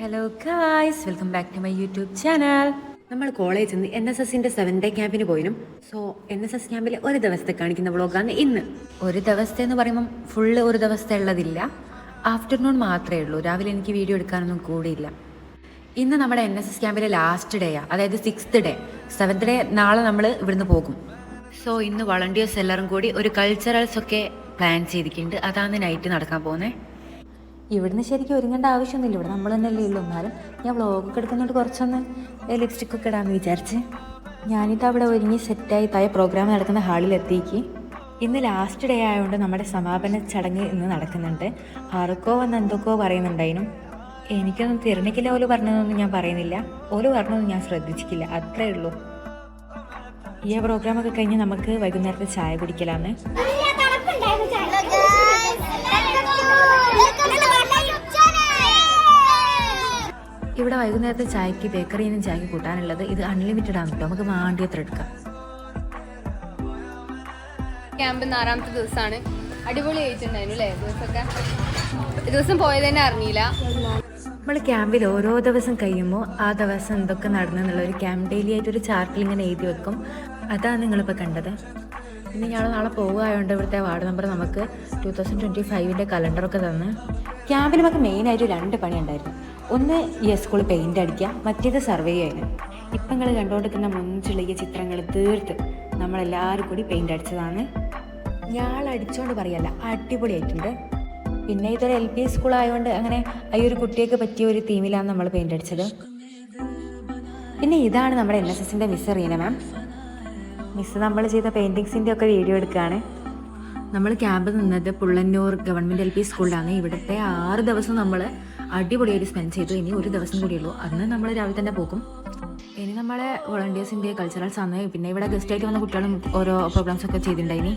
Hello guys welcome back to my YouTube channel നമ്മൾ കോളേജിൽ നിന്ന് എൻ എസ് എസിന്റെ സെവൻ ഡേ ക്യാമ്പിന് പോയിനും. സോ എൻ എസ് എസ് ക്യാമ്പിൽ ഒരു ദിവസത്തെ കാണിക്കുന്ന വ്ളോഗാണ് ഇന്ന്. ഒരു ദിവസത്തെ എന്ന് പറയുമ്പം ഫുള്ള് ഒരു ദിവസത്തെ ഉള്ളതില്ല. ആഫ്റ്റർനൂൺ മാത്രമേ ഉള്ളൂ. രാവിലെ എനിക്ക് വീഡിയോ എടുക്കാനൊന്നും കൂടിയില്ല. ഇന്ന് നമ്മുടെ എൻ എസ് എസ് ക്യാമ്പിലെ ലാസ്റ്റ് ഡേ ഡേയാ അതായത് സിക്സ്ത് ഡേ സെവൻത് ഡേ നാളെ നമ്മൾ ഇവിടുന്ന് പോകും. സോ ഇന്ന് വളണ്ടിയേഴ്സ് എല്ലാവരും കൂടി ഒരു കൾച്ചറൽസ് ഒക്കെ പ്ലാൻ ചെയ്തിട്ടുണ്ട്. അതാണ് നൈറ്റ് നടക്കാൻ പോകുന്നത് ഇവിടുന്ന് ശരിക്കും ഒരുങ്ങേണ്ട ആവശ്യമൊന്നുമില്ല. ഇവിടെ നമ്മൾ തന്നെയല്ലേ ഉള്ളൂ. എന്നാലും ഞാൻ വ്ളോഗൊക്കെ എടുക്കുന്നതുകൊണ്ട് കുറച്ചൊന്ന് ലിപ്സ്റ്റിക് ഒക്കെ ഇടാമെന്ന് വിചാരിച്ച് ഞാനിത് അവിടെ ഒരുങ്ങി സെറ്റായി തായ പ്രോഗ്രാം നടക്കുന്ന ഹാളിൽ എത്തിക്ക് ഇന്ന് ലാസ്റ്റ് ഡേ ആയതുകൊണ്ട് നമ്മുടെ സമാപന ചടങ്ങ് ഇന്ന് നടക്കുന്നുണ്ട്. ആർക്കോ വന്ന് എന്തൊക്കെയോ പറയുന്നുണ്ടായിരുന്നു എനിക്കൊന്നും തിരഞ്ഞെക്കില്ല ഓൽ പറഞ്ഞതൊന്നും ഞാൻ പറയുന്നില്ല. ഓൽ പറഞ്ഞതൊന്നും ഞാൻ ശ്രദ്ധിച്ചിട്ടില്ല. അത്രേ ഉള്ളൂ. ഈ പ്രോഗ്രാമൊക്കെ കഴിഞ്ഞ് നമുക്ക് വൈകുന്നേരത്തെ ചായ കുടിക്കലാന്ന്. ഇവിടെ വൈകുന്നേരത്തെ ചായക്ക് ബേക്കറിയിൽ നിന്നും ചായക്ക് കൂട്ടാനുള്ളത് ഇത് അൺലിമിറ്റഡ് ആണ് കേട്ടോ നമുക്ക് മാണ്ടിയത്ര എടുക്കാം. ക്യാമ്പിന്ന് ആറാമത്തെ ദിവസമാണ് അടിപൊളി ആയിട്ടുണ്ടായിരുന്നു അല്ലേ ദിവസമൊക്കെ ദിവസം പോയത് തന്നെ അറിഞ്ഞില്ല. നമ്മൾ ക്യാമ്പിൽ ഓരോ ദിവസം കഴിയുമ്പോൾ ആ ദിവസം എന്തൊക്കെ നടന്നു എന്നുള്ള ഒരു ക്യാമ്പ് ഡെയിലി ആയിട്ട് ഒരു ചാർട്ടിൽ ഇങ്ങനെ എഴുതി വെക്കും. അതാണ് നിങ്ങളിപ്പോൾ കണ്ടത്. പിന്നെ ഞങ്ങൾ നാളെ പോകുകയായതുകൊണ്ട് ഇവിടുത്തെ വാർഡ് നമ്പർ നമുക്ക് ടു തൗസൻഡ് ട്വന്റി ഫൈവിന്റെ കലണ്ടറൊക്കെ തന്ന്. ക്യാമ്പിൽ നമുക്ക് മെയിനായിട്ട് രണ്ട് പണി ഉണ്ടായിരുന്നു ഒന്ന് ഈ സ്കൂൾ പെയിന്റ് അടിക്കുക മറ്റേത് സർവേ ചെയ്യാൻ ഇപ്പം നിങ്ങൾ കണ്ടുകൊണ്ടിരിക്കുന്ന മുൻചുള്ളിയ ചിത്രങ്ങൾ തീർത്ത് നമ്മളെല്ലാവരും കൂടി പെയിന്റ് അടിച്ചതാണ്. ഞാൻ അടിച്ചുകൊണ്ട് പറയല്ല അടിപൊളിയായിട്ടുണ്ട്. പിന്നെ ഇതൊരു എൽ പി സ്കൂൾ ആയതുകൊണ്ട് അങ്ങനെ ഈ ഒരു കുട്ടിയൊക്കെ പറ്റിയ ഒരു തീമിലാണ് നമ്മൾ പെയിന്റ് അടിച്ചത്. പിന്നെ ഇതാണ് നമ്മുടെ എൻ എസ് എസിന്റെ മിസ് റീന മാം മിസ് നമ്മൾ ചെയ്ത പെയിന്റിങ്സിന്റെ ഒക്കെ വീഡിയോ എടുക്കുകയാണ് നമ്മൾ ക്യാമ്പ് നിന്നത് പുള്ളന്നൂർ ഗവൺമെന്റ് എൽ പി സ്കൂളിലാണ് ഇവിടുത്തെ ആറ് ദിവസം നമ്മൾ അടിപൊളിയായിട്ട് സ്പെൻഡ് ചെയ്തു. ഇനി ഒരു ദിവസം കൂടിയുള്ളൂ അന്ന് നമ്മൾ രാവിലെ തന്നെ പോകും. ഇനി നമ്മളെ വോളണ്ടിയേഴ്സിന്റെ കൾച്ചറൽസ് ആണ് പിന്നെ ഇവിടെ ഗസ്റ്റായിട്ട് വന്ന കുട്ടികളും ഓരോ പ്രോഗ്രാംസ് ഒക്കെ ചെയ്തിട്ടുണ്ടായിനി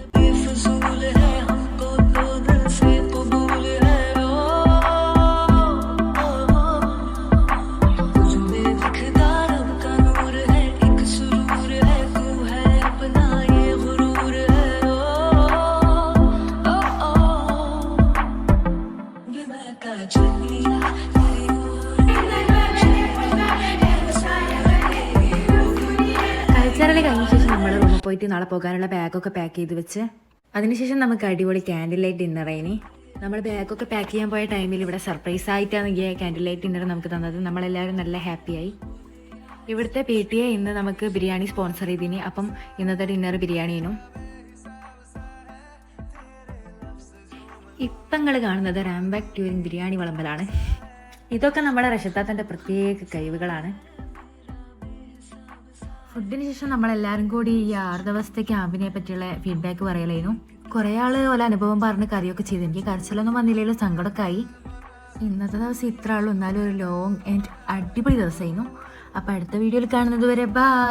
നമ്മൾ റൂമിൽ പോയിട്ട് നാളെ പോകാനുള്ള ബാഗൊക്കെ പാക്ക് ചെയ്ത് വെച്ച്. അതിനുശേഷം നമുക്ക് അടിപൊളി ക്യാൻഡിൽ ലൈറ്റ് ഡിന്നർ ആയിനി. നമ്മൾ ബാഗൊക്കെ പാക്ക് ചെയ്യാൻ പോയ ടൈമിൽ ഇവിടെ സർപ്രൈസ് ആയിട്ടാണ് ഈ ക്യാൻഡിൽ ലൈറ്റ് ഡിന്നർ നമുക്ക് തന്നത്. നമ്മളെല്ലാവരും നല്ല ഹാപ്പിയായി ഇവിടുത്തെ പി ടി എ ഇന്ന് നമുക്ക് ബിരിയാണി സ്പോൺസർ ചെയ്തിനി. അപ്പം ഇന്നത്തെ ഡിന്നർ ബിരിയാണിനും ഇപ്പം നിങ്ങൾ കാണുന്നത് റാംബാക്ക് ട്യൂരിങ് ബിരിയാണി വിളമ്പലാണ്. ഇതൊക്കെ നമ്മുടെ റഷത്താത്തന്റെ പ്രത്യേക കഴിവുകളാണ്. ഫുഡിന് ശേഷം നമ്മളെല്ലാവരും കൂടി ഈ ആറ് ദിവസത്തെ ക്യാമ്പിനെ പറ്റിയുള്ള ഫീഡ്ബാക്ക് പറയലായിരുന്നു. കുറേ ആൾ ഓല അനുഭവം പറഞ്ഞ് കറിയൊക്കെ ചെയ്തു. എനിക്ക് കരച്ചിലൊന്നും വന്നില്ലെങ്കിലും സങ്കടമൊക്കെ ആയി ഇന്നത്തെ ദിവസം ഇത്ര ആളും എന്നാലും ഒരു ലോങ് ആൻഡ് അടിപൊളി ദിവസമായിരുന്നു. അപ്പോൾ അടുത്ത വീഡിയോയിൽ കാണുന്നത് വരെ ബൈ